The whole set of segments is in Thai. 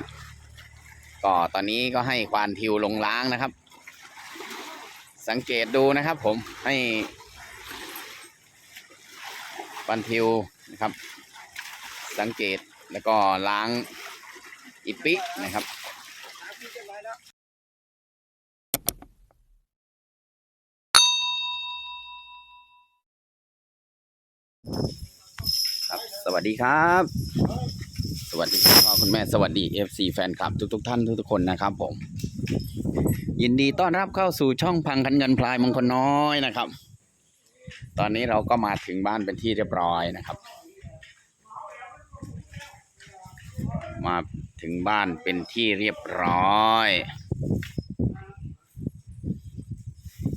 นะครับ ก็ตอนนี้ก็ให้ควานทิวลงล้างนะครับ สังเกตดูนะครับ ผมให้ควานทิวนะครับ สังเกตแล้วก็ล้างอิปินะครับครับ สวัสดีครับ สวัสดีพ่อคุณแม่สวัสดี FC แฟนคลับทุกๆท่านทุกๆคนนะครับผม ยินดีต้อนรับเข้าสู่ช่องพังคันเงินพลายมงคลน้อยนะครับ ตอนนี้เราก็มาถึงบ้านเป็นที่เรียบร้อยนะครับ มาถึงบ้านเป็นที่เรียบร้อย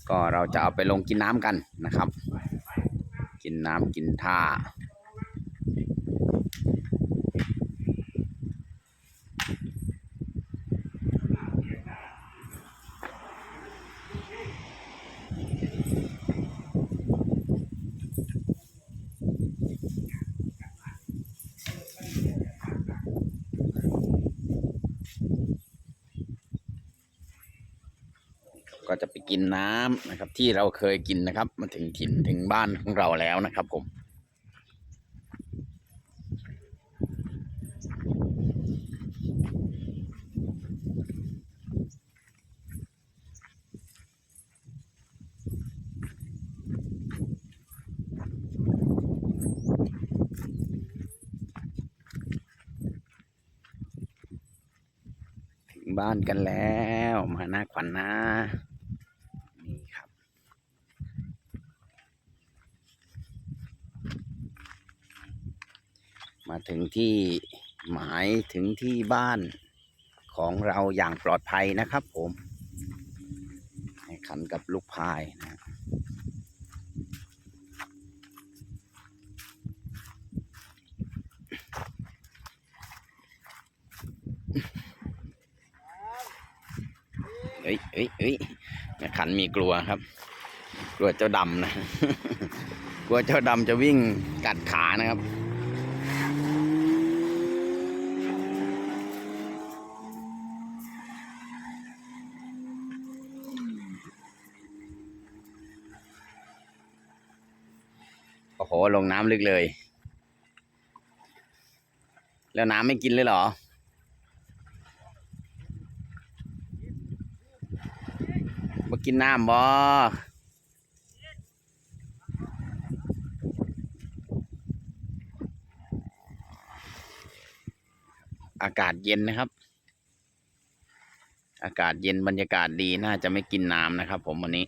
ก็เราจะเอาไปลงกินน้ำกันนะครับ กินน้ำกินท่า ก็จะไปกินน้ำนะครับ ที่เราเคยกินนะครับ มาถึงถิ่นถึงบ้านของเราแล้วนะครับ ผม ถึงบ้านกันแล้วมาหน้าขวัญนะนี่ครับ มาถึงที่หมายถึงที่บ้านของเราอย่างปลอดภัยนะครับผม ให้ขันกับลูกพายนะเอ้ยเอ้ยเอ้ยขันมีกลัวครับ กลัวเจ้าดำนะ กลัวเจ้าดำจะวิ่งกัดขานะครับ หลงน้ำลึกเลย แล้วน้ำไม่กินเลยเหรอ มากินน้ำบ่อากาศเย็นนะครับ อากาศเย็นบรรยากาศดีน่าจะไม่กินน้ำนะครับ ผมวันนี้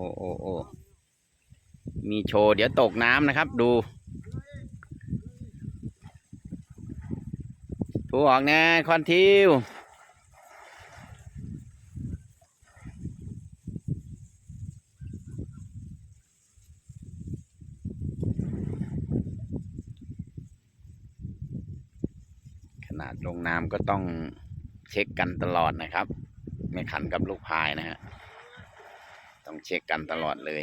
อ้โอ้โอ้โอ้มีโชว์เดี๋ยวตกน้ำนะครับ ดู ถูออกนะคอนทิวขนาดลงน้ำก็ต้องเช็คกันตลอดนะครับ ไม่ขันกับลูกพายนะฮะ ต้องเช็คกันตลอดเลย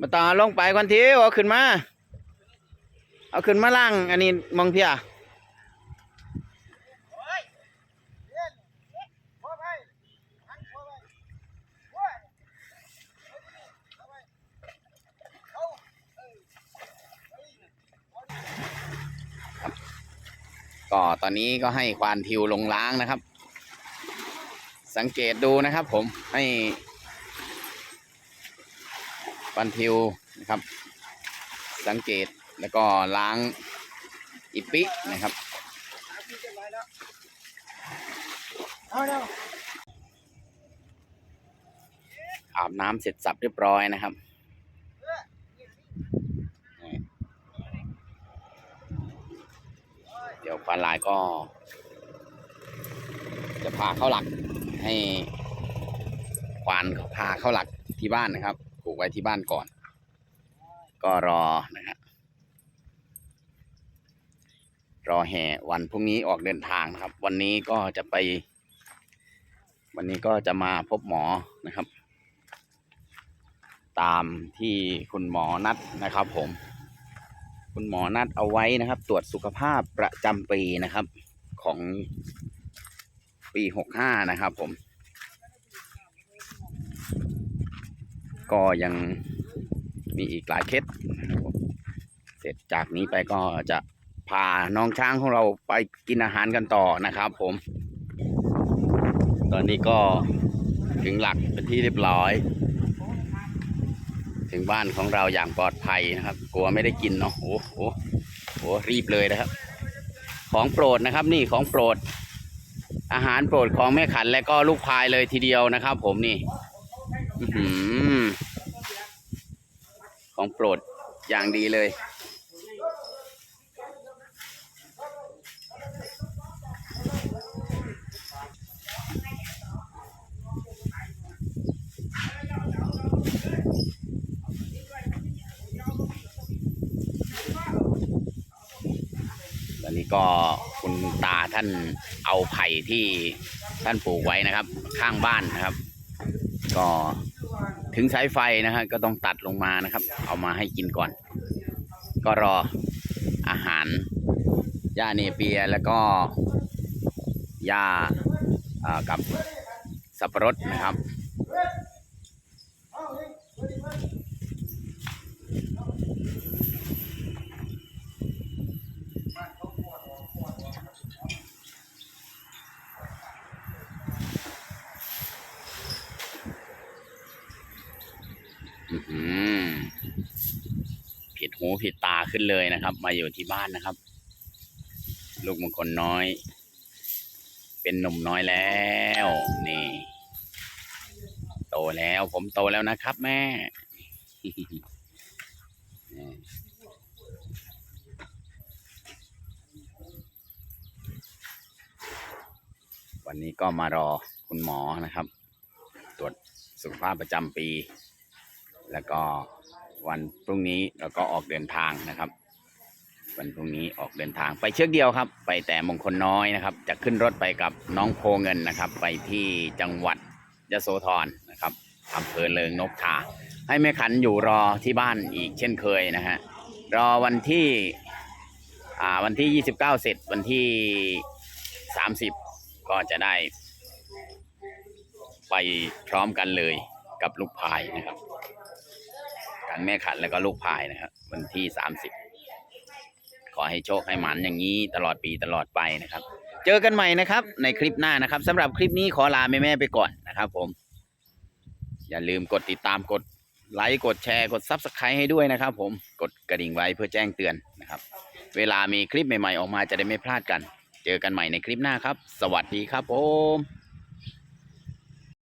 มาต่อลงไปควันทิวเอาขึ้นมา เอาขึ้นมาล่าง อันนี้มองเพียก็ตอนนี้ก็ให้ควานทิวลงล้างนะครับ สังเกตดูนะครับผมให้ ควานทิวนะครับ สังเกตแล้วก็ล้างอิปินะครับอาบน้ำเสร็จสับเรียบร้อยนะครับเดี๋ยวควานลายก็ จะพาเข้าหลักให้ควานพาเข้าหลักที่บ้านนะครับ ผูกไว้ที่บ้านก่อน ก็รอนะครับรอแห่วันพรุ่งนี้ออกเดินทางนะครับ วันนี้ก็จะไป วันนี้ก็จะมาพบหมอนะครับ ตามที่คุณหมอนัดนะครับ ผม คุณหมอนัดเอาไว้นะครับ ตรวจสุขภาพประจำปีนะครับ ของปีหกห้านะครับ ผม ก็ยังมีอีกหลายเคสเสร็จจากนี้ไปก็จะพาน้องช้างของเราไปกินอาหารกันต่อนะครับผม ตอนนี้ก็ถึงหลักเป็นที่เรียบร้อย ถึงบ้านของเราอย่างปลอดภัยนะครับ กลัวไม่ได้กินเนาะโอ้โหโอ้โหรีบเลยนะครับ ของโปรดนะครับนี่ของโปรด อาหารโปรดของแม่ขันและก็ลูกพายเลยทีเดียวนะครับ ผมนี่ ของโปรดอย่างดีเลย ตอนนี้ก็คุณตาท่านเอาไผ่ที่ท่านปลูกไว้นะครับ ข้างบ้านนะครับ ก็ถึงสายไฟนะฮะก็ต้องตัดลงมานะครับ เอามาให้กินก่อน ก็รออาหารหญ้าเนเปียแล้วก็หญ้าอ่ากับสับปะรดนะครับ อื้อหือผิด หูผิดตาขึ้นเลยนะครับ มาอยู่ที่บ้านนะครับ ลูกมงคลน้อย เป็นหนุ่มน้อยแล้ว นี่ โตแล้ว ผมโตแล้วนะครับ แม่วันนี้ก็มารอคุณหมอนะครับ ตรวจสุขภาพประจำปี แล้วก็ วันพรุ่งนี้เราก็ออกเดินทางนะครับ วันพรุ่งนี้ออกเดินทางไปเชือกเดียวครับ ไปแต่มงคลน้อยนะครับ จะขึ้นรถไปกับน้องโพเงินนะครับ ไปที่จังหวัดยโสธรนะครับอำเภอเลิงนกทาให้แม่ขันอยู่รอที่บ้านอีกเช่นเคยนะฮะรอวันที่อ่าวันที่ 29 เสร็จวันที่ 30 ก็จะได้ ไปพร้อมกันเลยกับลูกพายนะครับ งแม่ขันแล้วก็ลูกพายนะครับ วันที่สามสิบขอให้โชคให้หมันอย่างนี้ตลอดปีตลอดไปนะครับ เจอกันใหม่นะครับ ในคลิปหน้านะครับสำหรับคลิปนี้ขอลาแม่ๆไปก่อนนะครับผม อย่าลืมกดติดตามกดไลค์กดแชร์กดซับสไครต์ให้ด้วยนะครับ ผมกดกระดิ่งไว้เพื่อแจ้งเตือนนะครับ เวลามีคลิปใหม่ๆออกมาจะได้ไม่พลาดกัน เจอกันใหม่ในคลิปหน้าครับ สวัสดีครับผม